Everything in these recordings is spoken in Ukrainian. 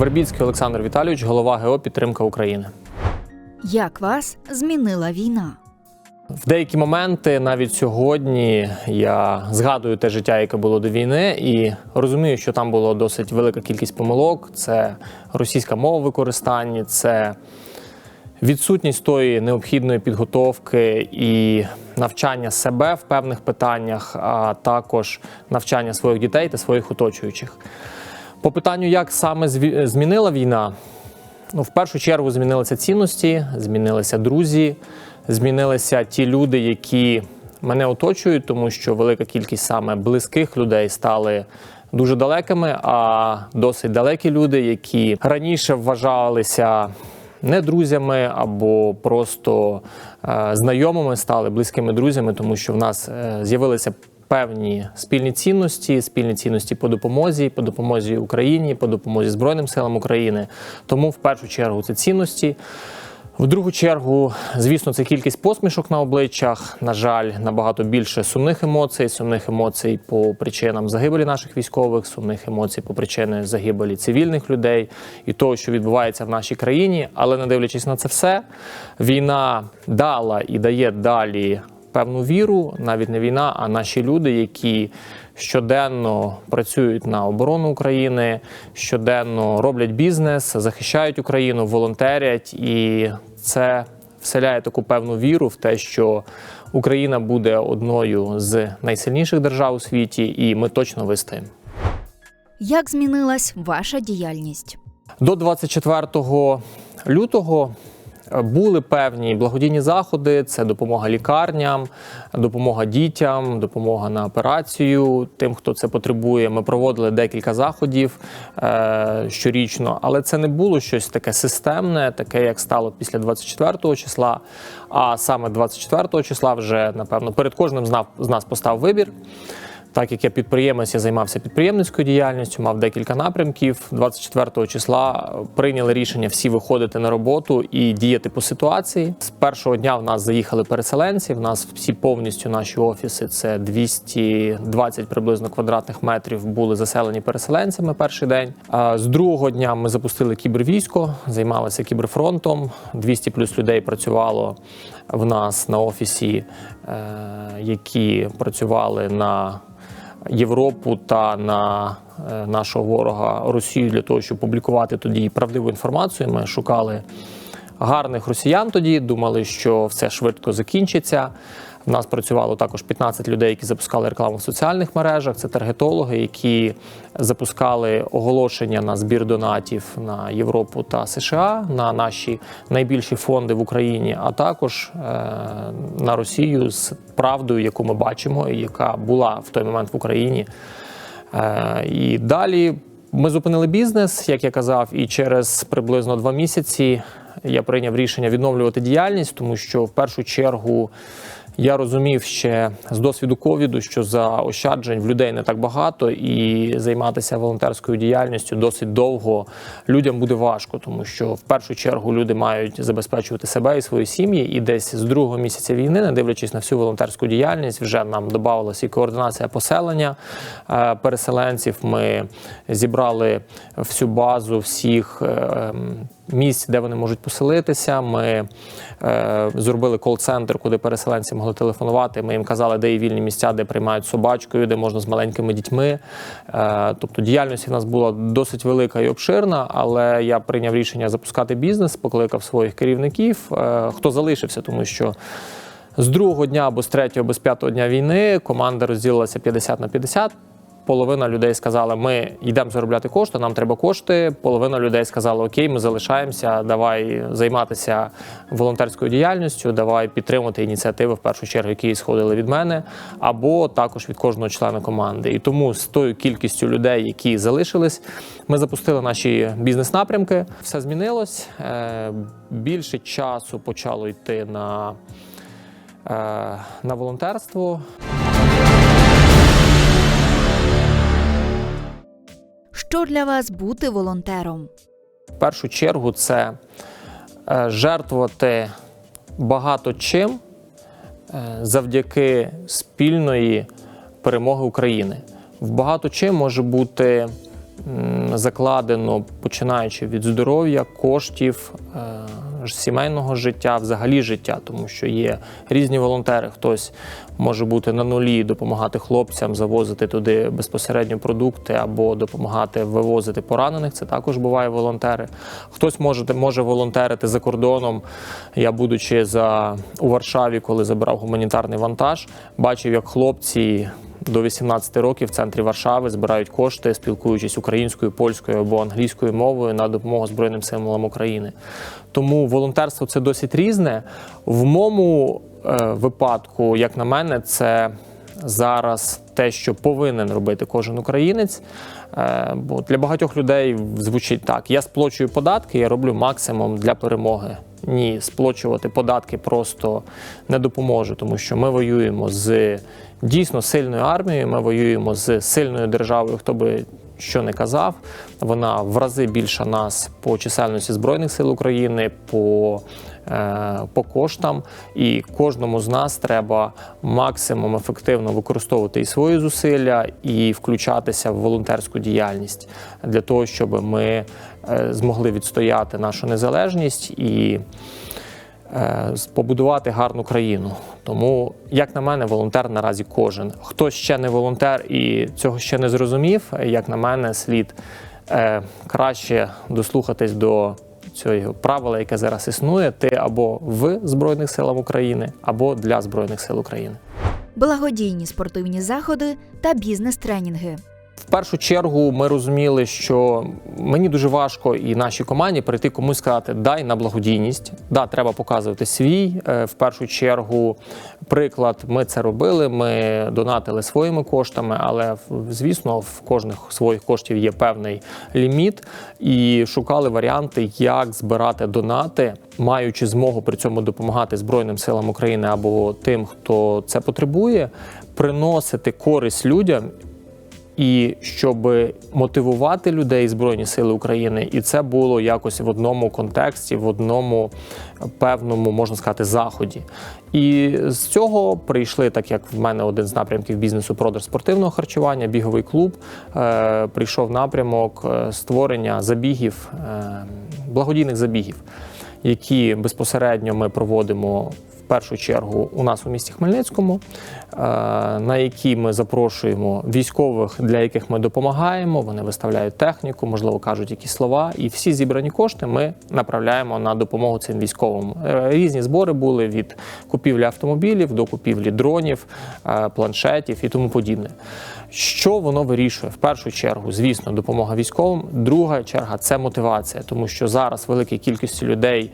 Вербіцький Олександр Віталійович, голова ГО Підтримка України. Як вас змінила війна? В деякі моменти, навіть сьогодні, я згадую те життя, яке було до війни, і розумію, що там було досить велика кількість помилок. Це російська мова в використанні, це відсутність тої необхідної підготовки і навчання себе в певних питаннях, а також навчання своїх дітей та своїх оточуючих. По питанню, як саме змінила війна, Ну, в першу чергу змінилися цінності, змінилися друзі, змінилися ті люди, які мене оточують, тому що велика кількість саме близьких людей стали дуже далекими, а досить далекі люди, які раніше вважалися не друзями або просто е, знайомими, стали близькими друзями, тому що в нас е, з'явилися певні спільні цінності, спільні цінності по допомозі, по допомозі Україні, по допомозі Збройним силам України. Тому в першу чергу це цінності. В другу чергу, звісно, це кількість посмішок на обличчях. На жаль, набагато більше сумних емоцій, сумних емоцій по причинам загибелі наших військових, сумних емоцій по причини загибелі цивільних людей і того, що відбувається в нашій країні. Але не дивлячись на це все, війна дала і дає далі певну віру, навіть не війна, а наші люди, які щоденно працюють на оборону України, щоденно роблять бізнес, захищають Україну, волонтерять, і це вселяє таку певну віру в те, що Україна буде одною з найсильніших держав у світі, і ми точно вистоїмо. Як змінилась ваша діяльність? До 24 лютого були певні благодійні заходи: це допомога лікарням, допомога дітям, допомога на операцію. Тим, хто це потребує. Ми проводили декілька заходів е, щорічно, але це не було щось таке системне, таке як стало після 24 числа. А саме 24 числа вже напевно перед кожним з нас- постав вибір. Так як я підприємець, я займався підприємницькою діяльністю, мав декілька напрямків. 24 числа прийняли рішення всі виходити на роботу і діяти по ситуації. З першого дня в нас заїхали переселенці. В нас всі повністю наші офіси, це 220 приблизно квадратних метрів, були заселені переселенцями перший день. З другого дня ми запустили кібервійсько, займалися кіберфронтом. 200 плюс людей працювало в нас на офісі, е, які працювали на Європу та на е, нашого ворога Росію для того, щоб публікувати тоді правдиву інформацію. Ми шукали гарних росіян тоді, думали, що все швидко закінчиться. У нас працювало також 15 людей, які запускали рекламу в соціальних мережах. Це таргетологи, які запускали оголошення на збір донатів на Європу та США, на наші найбільші фонди в Україні, а також е, на Росію з правдою, яку ми бачимо, і яка була в той момент в Україні. Е, І далі ми зупинили бізнес, як я казав, і через приблизно два місяці я прийняв рішення відновлювати діяльність, тому що в першу чергу я розумів ще з досвіду ковіду, що заощаджень в людей не так багато, і займатися волонтерською діяльністю досить довго людям буде важко, тому що в першу чергу люди мають забезпечувати себе і свої сім'ї. І десь з другого місяця війни, не дивлячись на всю волонтерську діяльність, вже нам додавалася і координація поселення е, переселенців. Ми зібрали всю базу всіх. Місць, де вони можуть поселитися. Ми е, зробили кол-центр, куди переселенці могли телефонувати. Ми їм казали, де є вільні місця, де приймають собачкою, де можна з маленькими дітьми. Е, тобто діяльність у нас була досить велика і обширна, але я прийняв рішення запускати бізнес, покликав своїх керівників, е, хто залишився, тому що. З другого дня або з третього, або з п'ятого дня війни команда розділилася 50 на 50. Половина людей сказала, ми йдемо заробляти кошти, нам треба кошти. Половина людей сказала, окей, ми залишаємося, давай займатися волонтерською діяльністю, давай підтримувати ініціативи в першу чергу, які сходили від мене, або також від кожного члена команди. І тому з тою кількістю людей, які залишились, ми запустили наші бізнес-напрямки. Все змінилось. Е, Більше часу почало йти на, е, на волонтерство. Що для вас бути волонтером? В першу чергу це е, жертвувати багато чим е, завдяки спільної перемоги України. В багато чим може бути закладено, починаючи від здоров'я, коштів, е, сімейного життя, взагалі життя, тому що є різні волонтери. Хтось може бути на нулі, допомагати хлопцям, завозити туди безпосередньо продукти або допомагати вивозити поранених. Це також буває волонтери. Хтось може, може волонтерити за кордоном. Я, будучи за у Варшаві, коли забирав гуманітарний вантаж, бачив, як хлопці. До 18 років в центрі Варшави збирають кошти, спілкуючись українською, польською або англійською мовою на допомогу Збройним силам України. Тому волонтерство це досить різне. В моєму е, випадку, як на мене, це зараз те, що повинен робити кожен українець. Е, Бо для багатьох людей звучить так: я сплачую податки, я роблю максимум для перемоги. Ні, сплачувати податки просто не допоможе, тому що ми воюємо з дійсно сильною армією, ми воюємо з сильною державою, хто би що не казав. Вона в рази більша нас по чисельності Збройних сил України, по, е, по коштам. І кожному з нас треба максимум ефективно використовувати і свої зусилля, і включатися в волонтерську діяльність для того, щоб ми змогли відстояти нашу незалежність і е, побудувати гарну країну. Тому, як на мене, волонтер наразі кожен. Хто ще не волонтер і цього ще не зрозумів, як на мене, слід е, краще дослухатись до цього правила, яке зараз існує. Ти або в Збройних силах України, або для Збройних сил України. Благодійні спортивні заходи та бізнес-тренінги. В першу чергу ми розуміли, що мені дуже важко і нашій команді прийти комусь сказати дай на благодійність. Да, треба показувати свій. е, В першу чергу приклад. Ми це робили. Ми донатили своїми коштами, але звісно, в кожних своїх коштів є певний ліміт, і шукали варіанти, як збирати донати, маючи змогу при цьому допомагати Збройним силам України або тим, хто це потребує, приносити користь людям і щоб мотивувати людей Збройні Сили України, і це було якось в одному контексті, в одному певному, можна сказати, заході. І з цього прийшли, так як в мене один з напрямків бізнесу продаж спортивного харчування, біговий клуб. Е, прийшов напрямок е, створення забігів, е, благодійних забігів, які безпосередньо ми проводимо першу чергу у нас у місті Хмельницькому, е, на які ми запрошуємо військових, для яких ми допомагаємо. Вони виставляють техніку, можливо, кажуть якісь слова, і всі зібрані кошти ми направляємо на допомогу цим військовим. Е, Різні збори були від купівлі автомобілів до купівлі дронів, е, планшетів і тому подібне. Що воно вирішує? В першу чергу, звісно, допомога військовим. Друга черга це мотивація, тому що зараз великій кількості людей,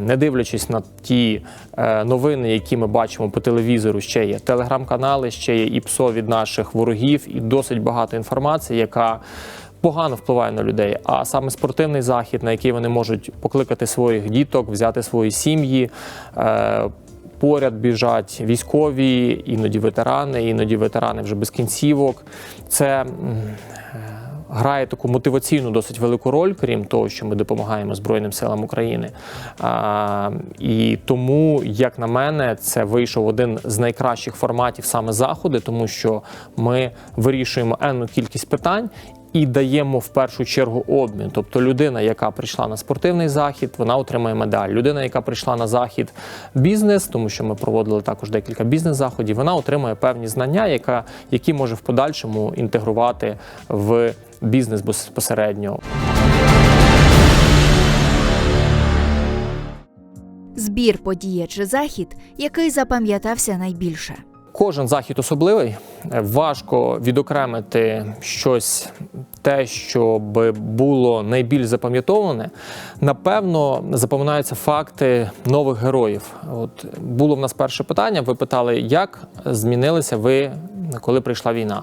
не дивлячись на ті е, новини, які ми бачимо по телевізору, ще є телеграм-канали, ще є і ПСО від наших ворогів, і досить багато інформації, яка погано впливає на людей. А саме спортивний захід, на який вони можуть покликати своїх діток, взяти свої сім'ї. Поряд біжать військові, іноді ветерани, іноді ветерани вже без кінцівок. Це е, грає таку мотиваційну досить велику роль, крім того, що ми допомагаємо Збройним силам України. І тому, як на мене, це вийшов один з найкращих форматів саме заходи, тому що ми вирішуємо енну кількість питань. І даємо в першу чергу обмін. Тобто людина, яка прийшла на спортивний захід, вона отримає медаль. Людина, яка прийшла на захід бізнес, тому що ми проводили також декілька бізнес-заходів, вона отримує певні знання, яка, які може в подальшому інтегрувати в бізнес безпосередньо. Збір подія чи захід, який запам'ятався найбільше. Кожен захід особливий. Е, Важко відокремити щось, те, що би було найбільш запам'ятоване. Напевно, запам'ятаються факти нових героїв. От було в нас перше питання. Ви питали, як змінилися ви, коли прийшла війна?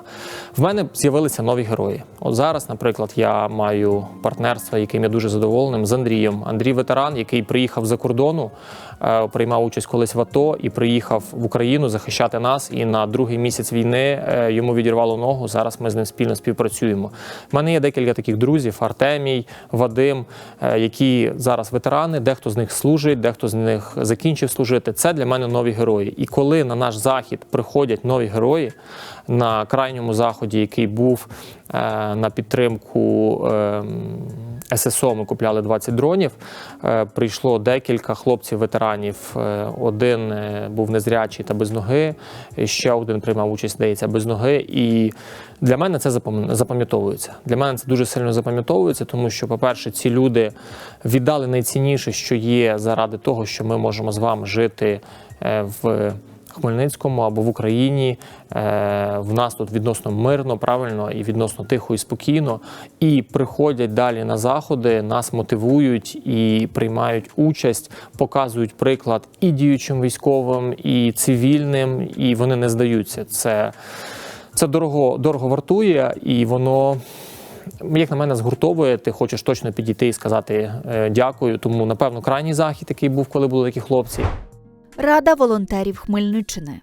В мене з'явилися нові герої. От зараз, наприклад, я маю партнерство, яким я дуже задоволеним з Андрієм. Андрій ветеран, який приїхав за кордону приймав участь колись в АТО і приїхав в Україну захищати нас. І на другий місяць війни е, йому відірвало ногу. Зараз ми з ним спільно співпрацюємо. У мене є декілька таких друзів: Артемій, Вадим, е, які зараз ветерани. Дехто з них служить, дехто з них закінчив служити. Це для мене нові герої. І коли на наш захід приходять нові герої на крайньому заході, який був е, на підтримку. ССО ми купляли 20 дронів. Е, Прийшло декілька хлопців-ветеранів. Е, Один е, був незрячий та без ноги, ще один приймав участь, здається, без ноги. І для мене це запам'ятовується. Для мене це дуже сильно запам'ятовується, тому що, по-перше, ці люди віддали найцінніше, що є, заради того, що ми можемо з вами жити в. Хмельницькому або в Україні е, в нас тут відносно мирно, правильно і відносно тихо і спокійно. І приходять далі на заходи, нас мотивують і приймають участь, показують приклад і діючим військовим, і цивільним, і вони не здаються. Це, це дорого, дорого вартує, і воно. Як на мене, згуртовує, ти хочеш точно підійти і сказати е, дякую. Тому, напевно, крайній захід, який був, коли були такі хлопці, Рада волонтерів Хмельниччини.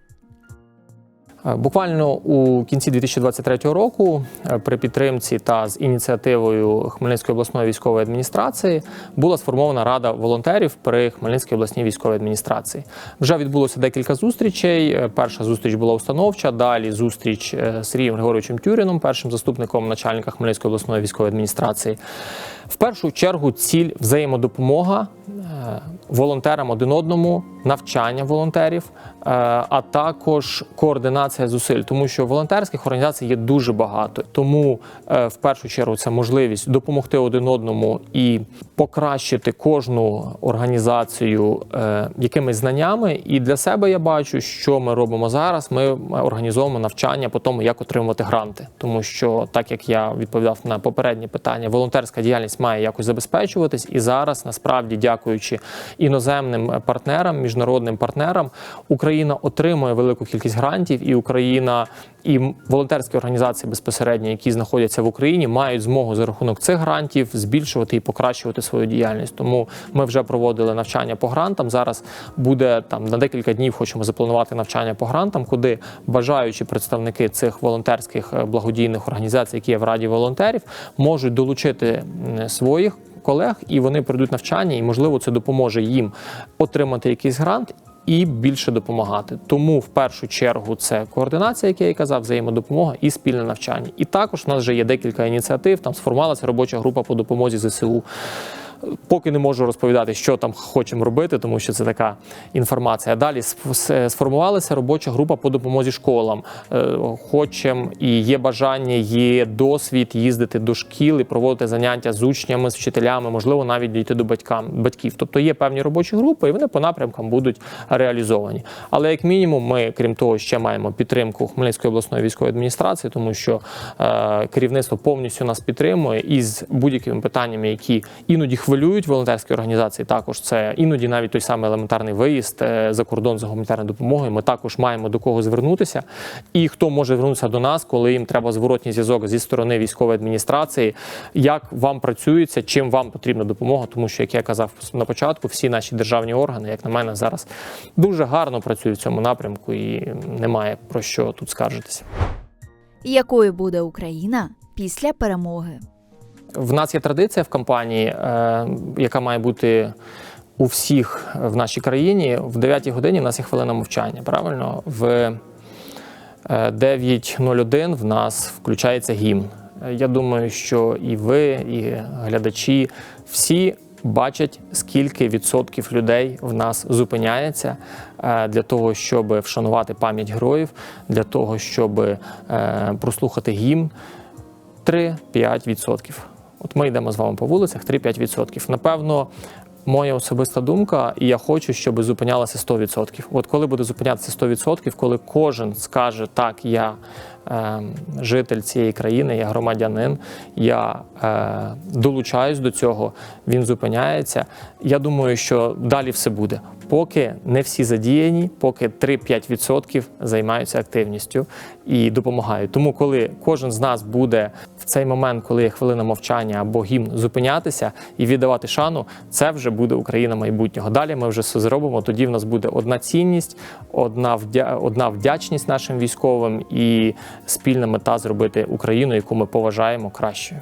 Е, Буквально у кінці 2023 року, е, при підтримці та з ініціативою Хмельницької обласної військової адміністрації, була сформована рада волонтерів при Хмельницькій обласній військовій адміністрації. Вже відбулося декілька зустрічей. Е, Перша зустріч була установча. Далі зустріч з Сергієм Григоровичем Тюріном, першим заступником начальника Хмельницької обласної військової адміністрації. В першу чергу ціль взаємодопомога е, волонтерам один одному, навчання волонтерів, е, а також координація зусиль, тому що волонтерських організацій є дуже багато. Тому е, в першу чергу це можливість допомогти один одному і покращити кожну організацію якимись знаннями. І для себе я бачу, що ми робимо зараз. Ми організовуємо навчання по тому, як отримувати гранти, тому що так як я відповідав на попереднє питання, волонтерська діяльність має якось забезпечуватись, і зараз насправді, дякуючи іноземним партнерам, міжнародним партнерам, Україна отримує велику кількість грантів, і Україна і волонтерські організації безпосередньо, які знаходяться в Україні, мають змогу за рахунок цих грантів збільшувати і покращувати свою діяльність. Тому ми вже проводили навчання по грантам. Зараз буде там на декілька днів. Хочемо запланувати навчання по грантам, куди бажаючі представники цих волонтерських е, благодійних організацій, які є в раді волонтерів, можуть долучити своїх. Колег і вони пройдуть навчання, і можливо це допоможе їм отримати якийсь грант і більше допомагати. Тому в першу чергу це координація, як я і казав, взаємодопомога і спільне навчання. І також у нас вже є декілька ініціатив. Там сформувалася робоча група по допомозі ЗСУ. Поки не можу розповідати, що там хочемо робити, тому що це така інформація. Далі сформувалася робоча група по допомозі школам. Е, Хочемо і є бажання, є досвід їздити до шкіл і проводити заняття з учнями, з вчителями, можливо, навіть дійти до батькам, батьків. Тобто є певні робочі групи, і вони по напрямкам будуть реалізовані. Але як мінімум, ми, крім того, ще маємо підтримку Хмельницької обласної військової адміністрації, тому що е, керівництво повністю нас підтримує із будь-якими питаннями, які іноді хвилюють волонтерські організації. Також це іноді навіть той самий елементарний виїзд е, за кордон за гуманітарною допомогою. Ми також маємо до кого звернутися. І хто може звернутися до нас, коли їм треба зворотній зв'язок зі сторони військової адміністрації, як вам працюється, чим вам потрібна допомога, тому що, як я казав на початку, всі наші державні органи, як на мене, зараз дуже гарно працюють в цьому напрямку, і немає про що тут скаржитися. Якою буде Україна після перемоги? В нас є традиція в компанії, е, яка має бути у всіх в нашій країні. В 9 годині в нас є хвилина мовчання. Правильно, в е, 9.01 в нас включається гімн. Е, Я думаю, що і ви, і глядачі всі бачать, скільки відсотків людей в нас зупиняється е, для того, щоб вшанувати пам'ять героїв, для того, щоб е, прослухати гімн. 3-5%. От ми йдемо з вами по вулицях 3-5%. Напевно, моя особиста думка, і я хочу, щоб зупинялося 100%. От коли буде зупинятися 100%, коли кожен скаже так, я е, житель цієї країни, я громадянин. Я е, долучаюсь до цього, він зупиняється. Я думаю, що далі все буде. Поки не всі задіяні, поки 3-5% займаються активністю і допомагають. Тому, коли кожен з нас буде цей момент, коли є хвилина мовчання або гімн, зупинятися і віддавати шану, це вже буде Україна майбутнього. Далі ми вже все зробимо. Тоді в нас буде одна цінність, одна вдя... одна вдячність нашим військовим і спільна мета зробити Україну, яку ми поважаємо кращою.